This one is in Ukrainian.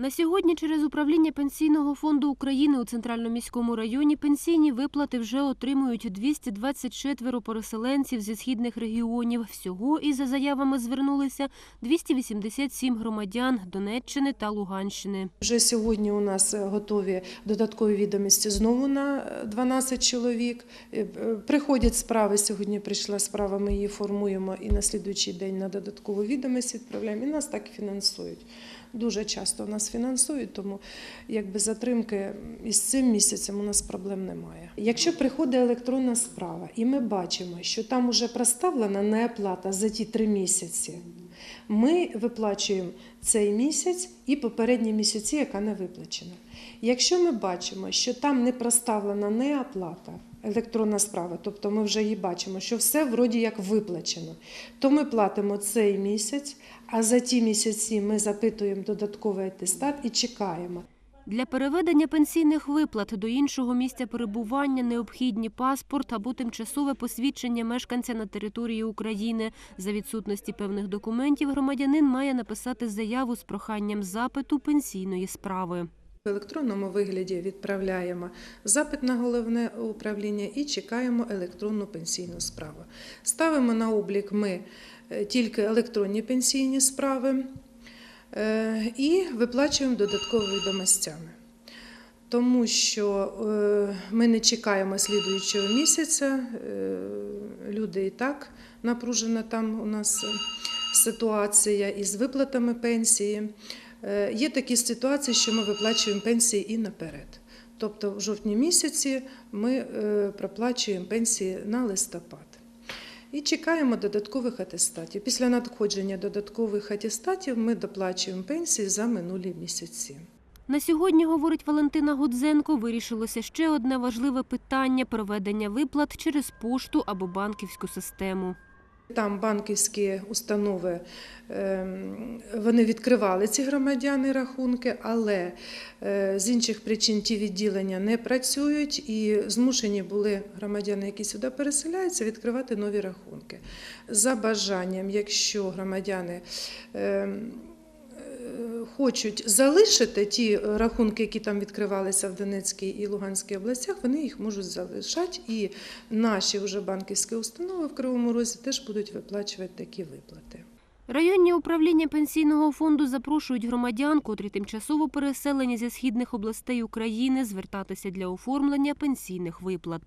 На сьогодні через управління Пенсійного фонду України у Центральному міському районі пенсійні виплати вже отримують 224 переселенців зі східних регіонів. Всього із за заявами звернулися 287 громадян Донеччини та Луганщини. Вже сьогодні у нас е, готові додаткові відомості знову на е, 12 чоловік. Е, е, Приходять справи. Сьогодні прийшла справа, ми її формуємо і на слідуючий день на додаткову відомість відправляємо. І нас так фінансують. Дуже часто у нас фінансують, тому якби затримки із цим місяцем у нас проблем немає. Якщо приходить електронна справа, і ми бачимо, що там уже проставлена неоплата за ті три місяці, ми виплачуємо цей місяць і попередні місяці, яка не виплачена. Якщо ми бачимо, що там не проставлена неоплата, електронна справа, тобто ми вже її бачимо, що все вроді як виплачено, то ми платимо цей місяць, а за ті місяці ми запитуємо додатковий атестат і чекаємо. Для переведення пенсійних виплат до іншого місця перебування необхідні паспорт або тимчасове посвідчення мешканця на території України. За відсутності певних документів громадянин має написати заяву з проханням запиту пенсійної справи. В електронному вигляді відправляємо запит на головне управління і чекаємо електронну пенсійну справу. Ставимо на облік ми е, тільки електронні пенсійні справи е, і виплачуємо додатковими відомостями. Тому що е, ми не чекаємо слідуючого місяця, люди і так напружена там у нас ситуація із виплатами пенсії. Е, Є такі ситуації, що ми виплачуємо пенсії і наперед. Тобто в жовтні місяці ми е, проплачуємо пенсії на листопад. І чекаємо додаткових атестатів. Після надходження додаткових атестатів ми доплачуємо пенсії за минулі місяці. На сьогодні, говорить Валентина Гудзенко, вирішилося ще одне важливе питання проведення виплат через пошту або банківську систему. Там банківські установи ем, вони відкривали ці громадяни рахунки, але е, з інших причин ті відділення не працюють і змушені були громадяни, які сюди переселяються, відкривати нові рахунки. За бажанням, якщо громадяни ем, хочуть залишити ті рахунки, які там відкривалися в Донецькій і Луганській областях, вони їх можуть залишати. І наші вже банківські установи в Кривому Розі теж будуть виплачувати такі виплати. Районні управління пенсійного фонду запрошують громадян, котрі тимчасово переселені зі східних областей України, звертатися для оформлення пенсійних виплат.